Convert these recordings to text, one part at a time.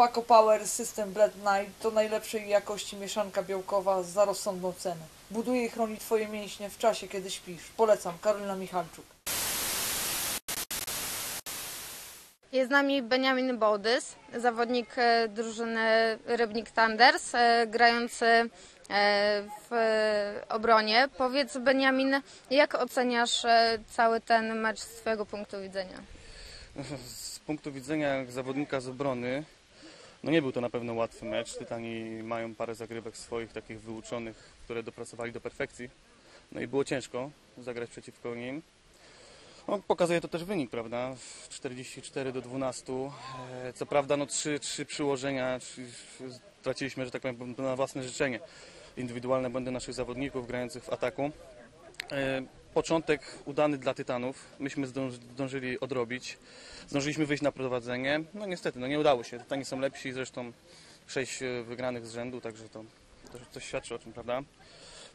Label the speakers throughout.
Speaker 1: Paco Power System Blend Night to najlepszej jakości mieszanka białkowa za rozsądną cenę. Buduje i chroni Twoje mięśnie w czasie, kiedy śpisz. Polecam, Karolina Michalczuk.
Speaker 2: Jest z nami Benjamin Bołdys, zawodnik e, drużyny Rybnik Thunders, e, grający e, w obronie. Powiedz Benjamin, jak oceniasz cały ten mecz z Twojego punktu widzenia?
Speaker 3: Z punktu widzenia zawodnika z obrony, no nie był to na pewno łatwy mecz. Tytani mają parę zagrywek swoich, takich wyuczonych, które dopracowali do perfekcji. No i było ciężko zagrać przeciwko nim. No, pokazuje to też wynik, prawda? 44 do 12. E, Co prawda, no trzy, trzy przyłożenia trzy, straciliśmy, że tak powiem, na własne życzenie. Indywidualne błędy naszych zawodników grających w ataku. Początek udany dla Tytanów. Myśmy zdąż- zdążyli odrobić. Zdążyliśmy wyjść na prowadzenie. No niestety, no nie udało się. Tytani są lepsi, zresztą sześć e, wygranych z rzędu, także to, to coś świadczy o czym, prawda?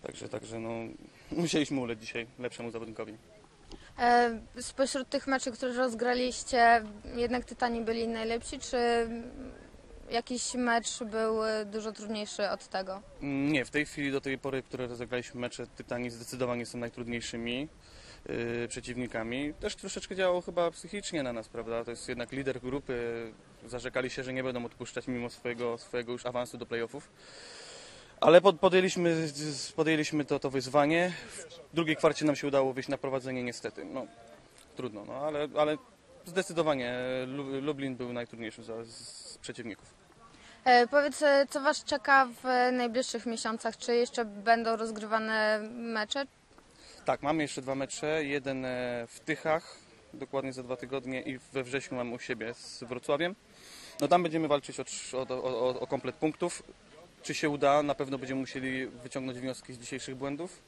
Speaker 3: Także, także no, musieliśmy ulec dzisiaj lepszemu zawodnikowi.
Speaker 2: E, Spośród tych meczów, które rozgraliście, jednak Tytani byli najlepsi, czy jakiś mecz był e, dużo trudniejszy od tego?
Speaker 3: Nie, w tej chwili do tej pory, które rozegraliśmy mecze, Tytani zdecydowanie są najtrudniejszymi yy, przeciwnikami. Też troszeczkę działało chyba psychicznie na nas, prawda? To jest jednak lider grupy. Zarzekali się, że nie będą odpuszczać mimo swojego, swojego już awansu do playoffów. Ale pod, podjęliśmy, podjęliśmy to, to wyzwanie. W drugiej kwarcie nam się udało wyjść na prowadzenie niestety. No, trudno, no, ale, ale zdecydowanie Lu- Lublin był najtrudniejszym z, przeciwników.
Speaker 2: E, Powiedz, e, co Was czeka w e, najbliższych miesiącach? Czy jeszcze będą rozgrywane mecze?
Speaker 3: Tak, mamy jeszcze dwa mecze. Jeden e, w Tychach, dokładnie za dwa tygodnie i we wrześniu mamy u siebie z Wrocławiem. No tam będziemy walczyć o, o, o, o komplet punktów. Czy się uda? Na pewno będziemy musieli wyciągnąć wnioski z dzisiejszych błędów.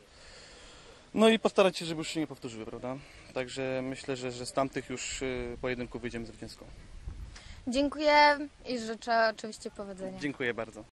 Speaker 3: No i postarać się, żeby już się nie powtórzyły, prawda? Także myślę, że, że z tamtych już e, pojedynków wyjdziemy zwycięsko.
Speaker 2: Dziękuję i życzę oczywiście powodzenia.
Speaker 3: Dziękuję bardzo.